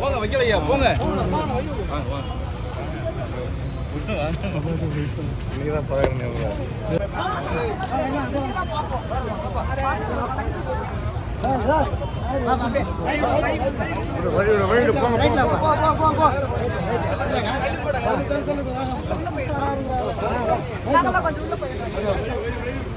போங்க வைக்கலையா போங்க எழுச்சி தமிழர் வா வழிவிடு வழிவிடு வழிவிடு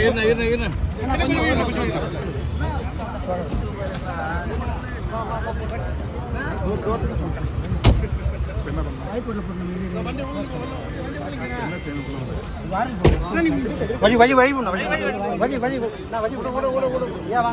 இருண்ணா இருண்ணா வழி வழி வழி பண்ணு, வழி வழி வழி நான் வழி விடு, விடு, விடு, விடு. ஏன் வா.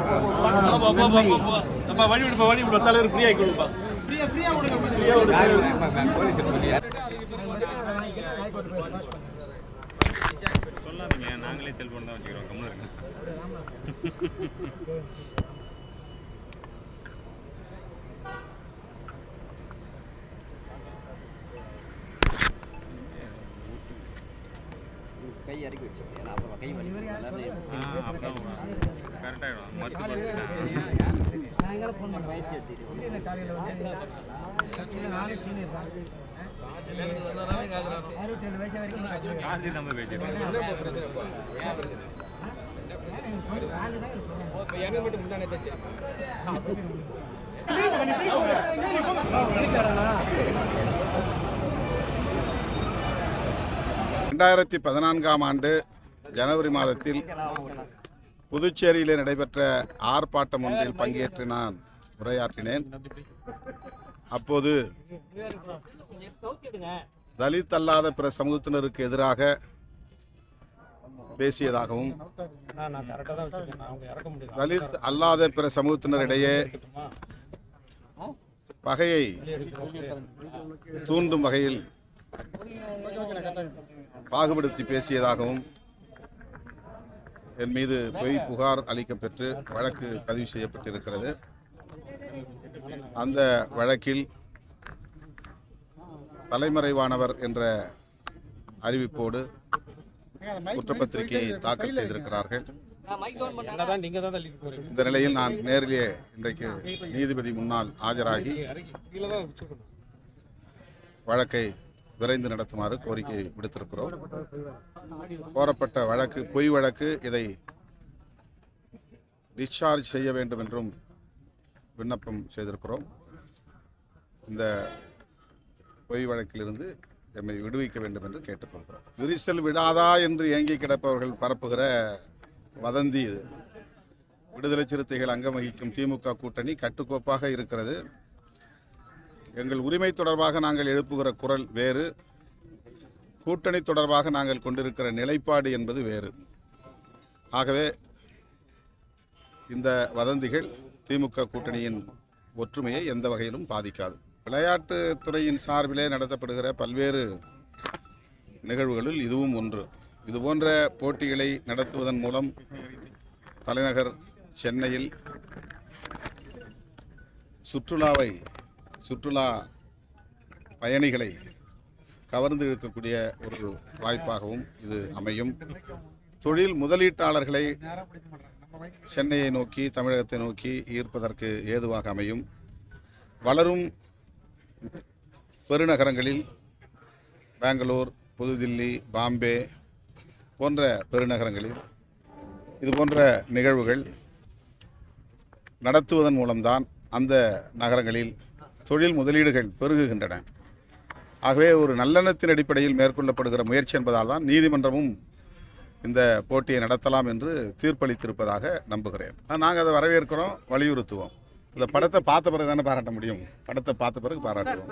நம்ம வழி விடுப்பா வழி விடுப்பா தலைவர் ஃப்ரீ ஆகி கொடுப்பா சொல்லாதீங்க. நாங்களே செல்போன் தான் வச்சுக்கிறோம். கம்முன்னு இருக்கு கை இறக்கி வச்சு ஏன்னா அப்புறம் கை வலி சாயங்காலம் ஃபோன் பண்ணுறேன் பயிற்சி எடுத்துட்டு காலையில் வந்து நானும் சீனியர் தான் அறுபத்தேழு வயசு வரைக்கும் நான் கற்றுக்கிறேன். காசி நம்ம பேசிடுறோம் வேலை தான் எனக்கு சொன்னாங்க. ரெண்டாயிரத்தி பதினான்காம் ஆண்டு ஜனவரி மாதத்தில் புதுச்சேரியிலே நடைபெற்ற ஆர்ப்பாட்டம் ஒன்றில் பங்கேற்று நான் உரையாற்றினேன். அப்போது தலித் அல்லாத பிற சமூகத்தினருக்கு எதிராக பேசியதாகவும் தலித் அல்லாத பிற சமூகத்தினரிடையே பகையை தூண்டும் வகையில் பாகுபடுத்தி பேசியதாகவும் என் மீது பொய் புகார் அளிக்கப்பெற்று வழக்கு பதிவு செய்யப்பட்டிருக்கிறது. அந்த வழக்கில் தலைமறைவானவர் என்ற அறிவிப்போடு குற்றப்பத்திரிகையை தாக்கல் செய்திருக்கிறார்கள். இந்த நிலையில் நான் நேரிலே இன்றைக்கு நீதிபதி முன்னால் ஆஜராகி வழக்கை விரைந்து நடத்துமாறு கோரிக்கை விடுத்திருக்கிறோம். கோரப்பட்ட வழக்கு பொய் வழக்கு இதை டிஸ்சார்ஜ் செய்ய வேண்டும் என்றும் விண்ணப்பம் செய்திருக்கிறோம். இந்த பொய் வழக்கிலிருந்து எம்மை விடுவிக்க வேண்டும் என்று கேட்டுக்கொள்கிறோம். விரிசல் விடாதா என்று ஏங்கி கிடப்பவர்கள் பரப்புகிற வதந்தி இது. விடுதலை சிறுத்தைகள் அங்கம் வகிக்கும் திமுக கூட்டணி கட்டுக்கோப்பாக இருக்கிறது. எங்கள் உரிமை தொடர்பாக நாங்கள் எழுப்புகிற குரல் வேறு கூட்டணி தொடர்பாக நாங்கள் கொண்டிருக்கிற நிலைப்பாடு என்பது வேறு. ஆகவே இந்த வதந்திகள் திமுக கூட்டணியின் ஒற்றுமையை எந்த வகையிலும் பாதிக்காது. விளையாட்டுத்துறையின் சார்பிலே நடத்தப்படுகிற பல்வேறு நிகழ்வுகளில் இதுவும் ஒன்று. இதுபோன்ற போட்டிகளை நடத்துவதன் மூலம் தலைநகர் சென்னையில் சுற்றுலாவை சுற்றுலா பயணிகளை கவர்ந்து இழுக்கக்கூடிய ஒரு வாய்ப்பாகவும் இது அமையும். தொழில் முதலீட்டாளர்களை சென்னையை நோக்கி தமிழகத்தை நோக்கி ஈர்ப்பதற்கு ஏதுவாக அமையும். வளரும் பெருநகரங்களில் பெங்களூர் புதுதில்லி பாம்பே போன்ற பெருநகரங்களில் இது போன்ற நிகழ்வுகள் நடத்துவதன் மூலம்தான் அந்த நகரங்களில் தொழில் முதலீடுகள் பெருகுகின்றன. ஆகவே ஒரு நல்லெண்ணத்தின் அடிப்படையில் மேற்கொள்ளப்படுகிற முயற்சி என்பதால் தான் நீதிமன்றமும் இந்த போட்டியை நடத்தலாம் என்று தீர்ப்பளித்திருப்பதாக நம்புகிறேன். நாங்கள் அதை வரவேற்கிறோம் வலியுறுத்துவோம். இந்த படத்தை பார்த்த பிறகு தானே பாராட்ட முடியும்? படத்தை பார்த்த பிறகு பாராட்டுவோம்.